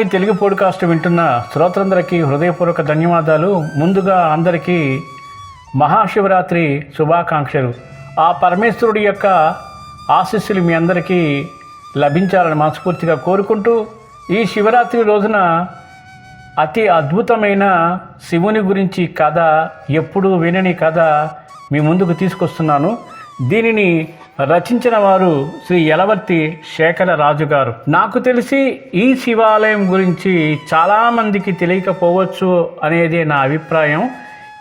Mohanavani Telugu podcast వింటున్న శ్రోతలందరికీ హృదయపూర్వక ధన్యవాదాలు. ముందుగా అందరికీ మహాశివరాత్రి శుభాకాంక్షలు. ఆ పరమేశ్వరుడి యొక్క ఆశీస్సులు మీ అందరికీ లభించాలని మనస్ఫూర్తిగా కోరుకుంటూ ఈ శివరాత్రి రోజున అతి అద్భుతమైన శివుని గురించి కథ ఎప్పుడూ వినని కథ మీ ముందుకు తీసుకొస్తున్నాను. దీనిని రచించిన వారు శ్రీ యలవర్తి శేఖర రాజు గారు నాకు తెలిసి ఈ శివాలయం గురించి చాలామందికి తెలియకపోవచ్చు అనేది నా అభిప్రాయం.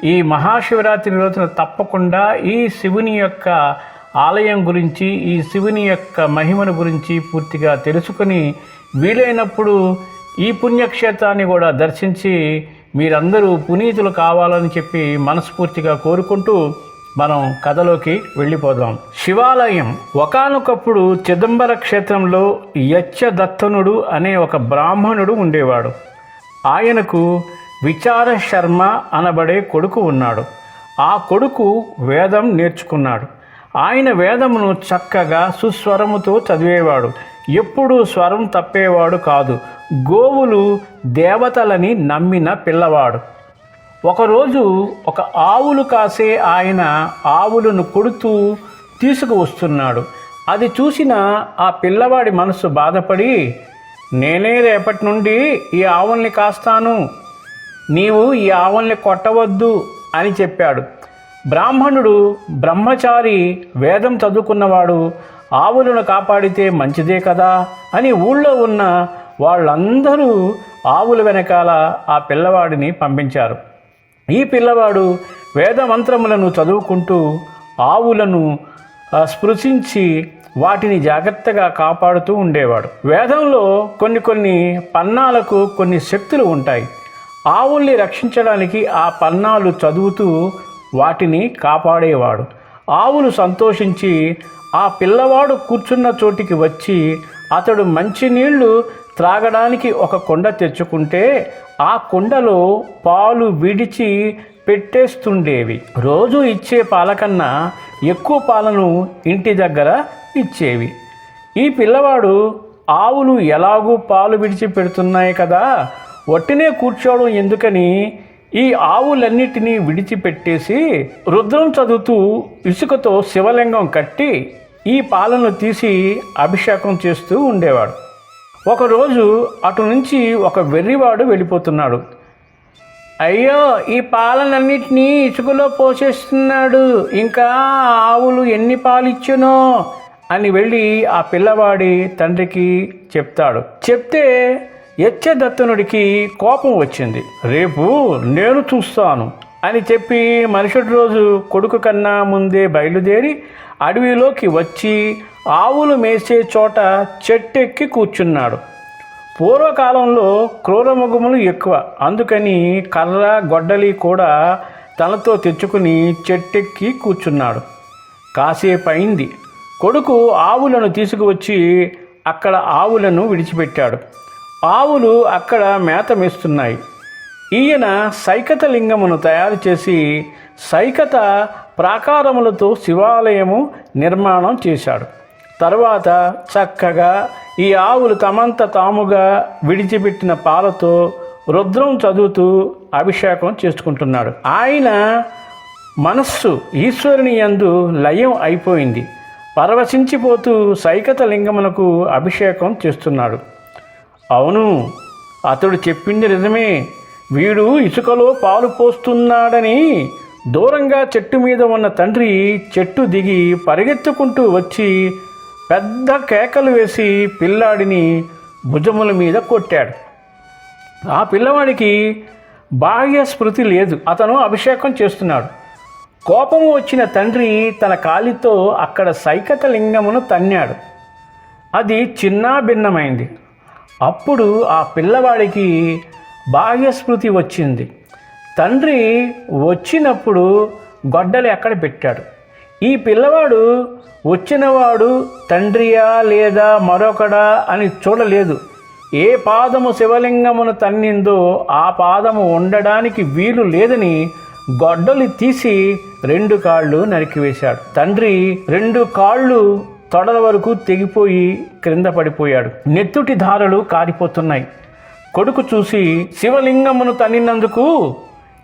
ఈ మహాశివరాత్రి రోజున తప్పకుండా ఈ శివుని యొక్క ఆలయం గురించి ఈ శివుని యొక్క మహిమను గురించి పూర్తిగా తెలుసుకొని వీలైనప్పుడు ఈ పుణ్యక్షేత్రాన్ని కూడా దర్శించి మీరందరూ పునీతులు కావాలని చెప్పి మనస్ఫూర్తిగా కోరుకుంటూ మనం కథలోకి వెళ్ళిపోదాం. శివాలయం ఒకానొకప్పుడు చిదంబర క్షేత్రంలో యచ్చదత్తనుడు అనే ఒక బ్రాహ్మణుడు ఉండేవాడు. ఆయనకు విచార శర్మ అనబడే కొడుకు ఉన్నాడు. ఆ కొడుకు వేదం నేర్చుకున్నాడు. ఆయన వేదమును చక్కగా సుస్వరముతో చదివేవాడు. ఎప్పుడూ స్వరం తప్పేవాడు కాదు. గోవులు దేవతలని నమ్మిన పిల్లవాడు. ఒకరోజు ఒక ఆవులు కాసే ఆయన ఆవులను కొడుతూ తీసుకువస్తున్నాడు. అది చూసిన ఆ పిల్లవాడి మనసు బాధపడి నేనే రేపటి నుండి ఈ ఆవుల్ని కాస్తాను. నీవు ఈ ఆవుల్ని కొట్టవద్దు అని చెప్పాడు. బ్రాహ్మణుడు బ్రహ్మచారి వేదం చదువుకున్నవాడు ఆవులను కాపాడితే మంచిదే కదా అని ఊళ్ళో ఉన్న వాళ్ళందరూ ఆవుల వెనకాల ఆ పిల్లవాడిని పంపించారు. ఈ పిల్లవాడు వేద మంత్రములను చదువుకుంటూ ఆవులను స్పృశించి వాటిని జాగ్రత్తగా కాపాడుతూ ఉండేవాడు. వేదంలో కొన్ని కొన్ని పన్నాలకు కొన్ని శక్తులు ఉంటాయి. ఆవుల్ని రక్షించడానికి ఆ పన్నాలు చదువుతూ వాటిని కాపాడేవాడు. ఆవులు సంతోషించి ఆ పిల్లవాడు కూర్చున్న చోటికి వచ్చి అతడు మంచినీళ్ళు త్రాగడానికి ఒక కొండ తెచ్చుకుంటే ఆ కుండలో పాలు విడిచి పెట్టేస్తుండేవి. రోజు ఇచ్చే పాలకన్నా ఎక్కువ పాలను ఇంటి దగ్గర ఇచ్చేవి. ఈ పిల్లవాడు ఆవులు ఎలాగూ పాలు విడిచి పెడుతున్నాయి కదా? ఒట్టినే కూర్చోవడం ఎందుకని ఈ ఆవులన్నిటినీ విడిచిపెట్టేసి రుద్రం చదువుతూ ఇసుకతో శివలింగం కట్టి ఈ పాలను తీసి అభిషేకం చేస్తూ ఉండేవాడు. ఒకరోజు అటు నుంచి ఒక వెర్రివాడు వెళ్ళిపోతున్నాడు. అయ్యో ఈ పాలనన్నిటినీ ఇసుకలో పోసేస్తున్నాడు. ఇంకా ఆవులు ఎన్ని పాలిచ్చునో అని వెళ్ళి ఆ పిల్లవాడి తండ్రికి చెప్తాడు. చెప్తే యచ్చదత్తనుడికి కోపం వచ్చింది. రేపు నేను చూస్తాను అని చెప్పి మరుసటి రోజు కొడుకు కన్నా ముందే బయలుదేరి అడవిలోకి వచ్చి ఆవులు మేసే చోట చెట్టెక్కి కూర్చున్నాడు. పూర్వకాలంలో క్రూరమృగములు ఎక్కువ. అందుకని కర్ర గొడ్డలి కూడా తనతో తెచ్చుకుని చెట్టెక్కి కూర్చున్నాడు. కాసేపు అయింది కొడుకు ఆవులను తీసుకువచ్చి అక్కడ ఆవులను విడిచిపెట్టాడు. ఆవులు అక్కడ మేత మేస్తున్నాయి. ఈయన సైకత లింగమును తయారు చేసి సైకత ప్రాకారములతో శివాలయము నిర్మాణం చేశాడు. తర్వాత చక్కగా ఈ ఆవులు తమంత తాముగా విడిచిపెట్టిన పాలతో రుద్రం చదువుతూ అభిషేకం చేసుకుంటున్నాడు. ఆయన మనస్సు ఈశ్వరుని యందు లయం అయిపోయింది. పరవశించిపోతూ సైకత లింగమునకు అభిషేకం చేస్తున్నాడు. అవును అతడు చెప్పింది నిజమే. వీడు ఇసుకలో పాలు పోస్తున్నాడని దూరంగా చెట్టు మీద ఉన్న తండ్రి చెట్టు దిగి పరిగెత్తుకుంటూ వచ్చి పెద్ద కేకలు వేసి పిల్లాడిని భుజముల మీద కొట్టాడు. ఆ పిల్లవాడికి బాహ్య స్మృతి లేదు. అతను అభిషేకం చేస్తున్నాడు. కోపం వచ్చిన తండ్రి తన కాలితో అక్కడ సైకత లింగమును తన్నాడు. అది చిన్నా భిన్నమైంది. అప్పుడు ఆ పిల్లవాడికి బాహ్యస్మృతి వచ్చింది. తండ్రి వచ్చినప్పుడు గొడ్డలు ఎక్కడ పెట్టాడు. ఈ పిల్లవాడు వచ్చినవాడు తండ్రియా లేదా మరొకడా అని చూడలేదు. ఏ పాదము శివలింగమును తన్నిందో ఆ పాదము ఉండడానికి వీలు లేదని గొడ్డలు తీసి రెండు కాళ్ళు నరికివేశాడు. తండ్రి రెండు కాళ్ళు తొడల వరకు తెగిపోయి క్రింద పడిపోయాడు. నెత్తుటి ధారలు కారిపోతున్నాయి. కొడుకు చూసి శివలింగమును తన్నినందుకు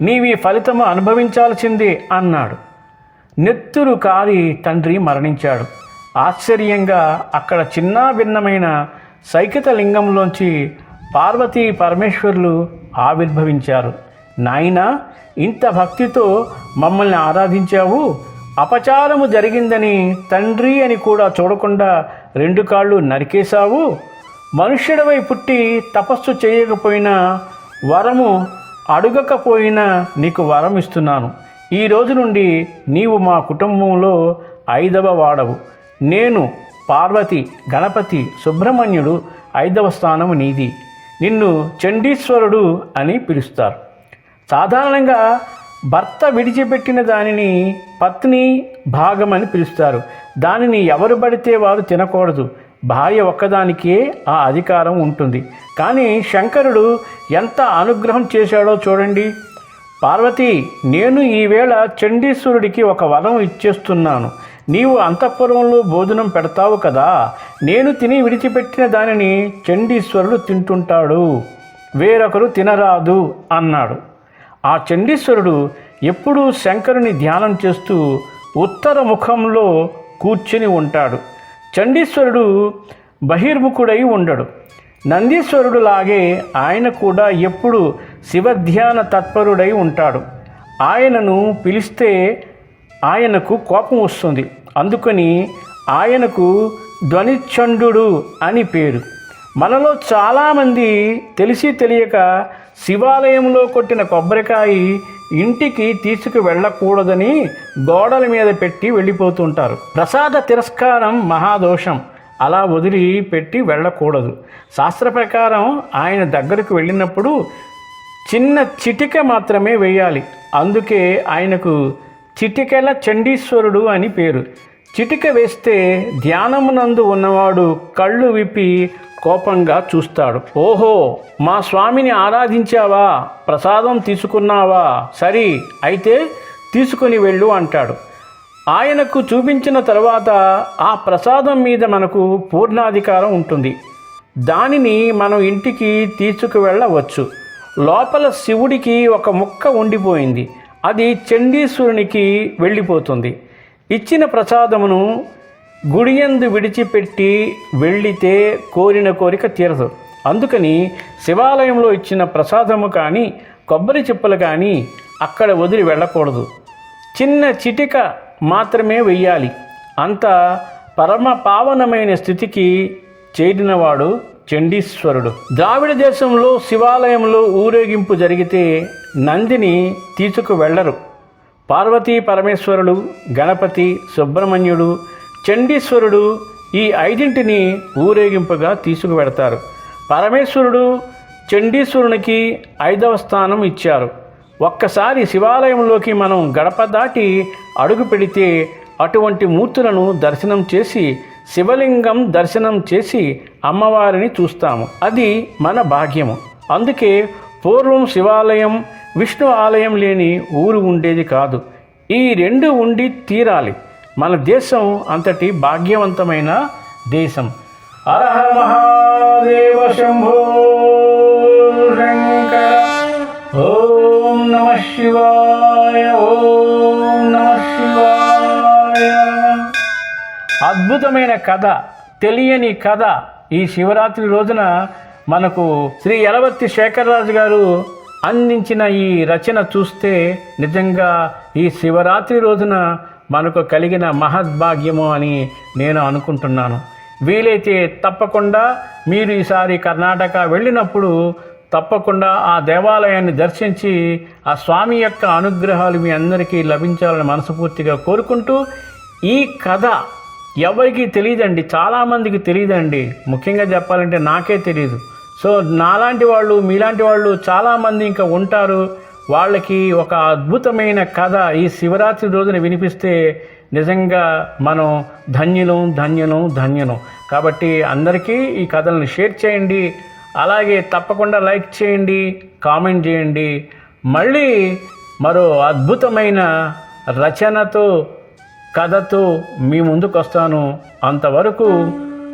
నీవి ఫలితము అనుభవించాల్సిందే అన్నాడు. నెత్తురు కారి తండ్రి మరణించాడు. ఆశ్చర్యంగా అక్కడ చిన్న భిన్నమైన సైకిత లింగంలోంచి పార్వతీ పరమేశ్వరులు ఆవిర్భవించారు. నాయనా ఇంత భక్తితో మమ్మల్ని ఆరాధించావు? అపచారము జరిగిందని తండ్రి అని కూడా చూడకుండా రెండు కాళ్ళు నరికేశావు? మనుష్యుడవై పుట్టి తపస్సు చేయకపోయినా వరము అడుగకపోయినా నీకు వరం ఇస్తున్నాను ఈ రోజు నుండి నీవు మా కుటుంబంలో ఐదవ వాడవు. నేను పార్వతి గణపతి సుబ్రహ్మణ్యుడు ఐదవ స్థానము నీది. నిన్ను చండీశ్వరుడు అని పిలుస్తారు. సాధారణంగా భర్త విడిచిపెట్టిన దానిని పత్ని భాగం అని పిలుస్తారు. దానిని ఎవరు పడితే వారు తినకూడదు. భార్య ఒక్కదానికే ఆ అధికారం ఉంటుంది. కానీ శంకరుడు ఎంత అనుగ్రహం చేశాడో చూడండి. పార్వతి నేను ఈవేళ చండీశ్వరుడికి ఒక వరం ఇచ్చేస్తున్నాను. నీవు అంతఃపురంలో భోజనం పెడతావు కదా నేను తిని విడిచిపెట్టిన దానిని చండీశ్వరుడు తింటుంటాడు. వేరొకరు తినరాదు అన్నాడు. ఆ చండీశ్వరుడు ఎప్పుడూ శంకరుని ధ్యానం చేస్తూ ఉత్తర ముఖంలో కూర్చుని ఉంటాడు. చండీశ్వరుడు బహిర్ముఖుడై ఉండడు. నందీశ్వరుడు లాగే ఆయన కూడా ఎప్పుడు శివధ్యాన తత్పరుడై ఉంటాడు. ఆయనను పిలిస్తే ఆయనకు కోపం వస్తుంది. అందుకని ఆయనకు ధ్వనిచండు అని పేరు. మనలో చాలామంది తెలిసి తెలియక శివాలయంలో కొట్టిన కొబ్బరికాయ ఇంటికి తీసుకు వెళ్ళకూడదని గోడల మీద పెట్టి వెళ్ళిపోతుంటారు. ప్రసాద తిరస్కారం మహాదోషం. అలా వదిలి పెట్టి వెళ్ళకూడదు. శాస్త్ర ప్రకారం ఆయన దగ్గరకు వెళ్ళినప్పుడు చిన్న చిటిక మాత్రమే వేయాలి. అందుకే ఆయనకు చిటికెల చండీశ్వరుడు అని పేరు. చిటిక వేస్తే ధ్యానమునందు ఉన్నవాడు కళ్ళు విప్పి కోపంగా చూస్తాడు. ఓహో మా స్వామిని ఆరాధించావా? ప్రసాదం తీసుకున్నావా? సరి అయితే తీసుకుని వెళ్ళు అంటాడు. ఆయనకు చూపించిన తర్వాత ఆ ప్రసాదం మీద మనకు పూర్ణాధికారం ఉంటుంది. దానిని మనం ఇంటికి తీసుకువెళ్ళవచ్చు. లోపల శివుడికి ఒక ముక్క ఉండిపోయింది. అది చండీశ్వరునికి వెళ్ళిపోతుంది. ఇచ్చిన ప్రసాదమును గుడియందు విడిచిపెట్టి వెళ్ళితే కోరిన కోరిక తీరదు. అందుకని శివాలయంలో ఇచ్చిన ప్రసాదము కానీ కొబ్బరి చిప్పలు కానీ అక్కడ వదిలి వెళ్ళకూడదు. చిన్న చిటిక మాత్రమే వెయ్యాలి. అంత పరమ పావనమైన స్థితికి చేరినవాడు చండీశ్వరుడు. ద్రావిడ దేశంలో శివాలయంలో ఊరేగింపు జరిగితే నందిని తీసుకు వెళ్ళరు. పార్వతీ పరమేశ్వరుడు గణపతి సుబ్రహ్మణ్యుడు చండీశ్వరుడు ఈ ఐదింటిని ఊరేగింపుగా తీసుకువెడతారు పరమేశ్వరుడు చండీశ్వరునికి ఐదవ స్థానం ఇచ్చారు. ఒక్కసారి శివాలయంలోకి మనం గడప దాటి అడుగు పెడితే అటువంటి మూర్తులను దర్శనం చేసి శివలింగం దర్శనం చేసి అమ్మవారిని చూస్తాము. అది మన భాగ్యము. అందుకే పూర్వం శివాలయం విష్ణు ఆలయం లేని ఊరు ఉండేది కాదు. ఈ రెండు ఉండి తీరాలి. మన దేశం అంతటి భాగ్యవంతమైన దేశం. అరహ మహాదేవ శంభో! అద్భుతమైన కథ తెలియని కథ ఈ శివరాత్రి రోజున మనకు శ్రీ యలవర్తి శేఖరరాజు గారు అందించిన ఈ రచన చూస్తే నిజంగా ఈ శివరాత్రి రోజున మనకు కలిగిన మహద్భాగ్యము అని నేను అనుకుంటున్నాను. వీలైతే తప్పకుండా మీరు ఈసారి కర్ణాటక వెళ్ళినప్పుడు తప్పకుండా ఆ దేవాలయాన్ని దర్శించి ఆ స్వామి యొక్క అనుగ్రహాలు మీ అందరికీ లభించాలని మనస్ఫూర్తిగా కోరుకుంటూ ఈ కథ ఎవరికి తెలియదండి చాలామందికి తెలియదండి. ముఖ్యంగా చెప్పాలంటే నాకే తెలియదు సో నాలాంటి వాళ్ళు మీలాంటి వాళ్ళు చాలామంది ఇంకా ఉంటారు. వాళ్ళకి ఒక అద్భుతమైన కథ ఈ శివరాత్రి రోజున వినిపిస్తే నిజంగా మనం ధన్యులం ధన్యులం ధన్యులం. కాబట్టి అందరికీ ఈ కథలను షేర్ చేయండి. అలాగే తప్పకుండా లైక్ చేయండి కామెంట్ చేయండి. మళ్ళీ మరో అద్భుతమైన రచనతో కథతో మీ ముందుకు వస్తాను అంతవరకు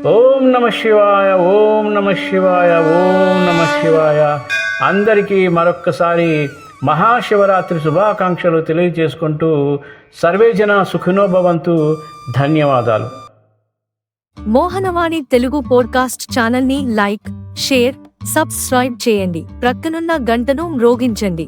ఓం నమ శివాయ ఓం నమ శివాయ ఓం నమ శివాయ. అందరికీ మరొక్కసారి మహాశివరాత్రి శుభాకాంక్షలు తెలియజేసుకుంటూ సర్వేజన సుఖినోభవంతు ధన్యవాదాలు. మోహనవాణి తెలుగు పోడ్కాస్ట్ ఛానల్ని లైక్ షేర్ సబ్స్క్రైబ్ చేయండి. ప్రక్కనున్న గంటను మ్రోగించండి.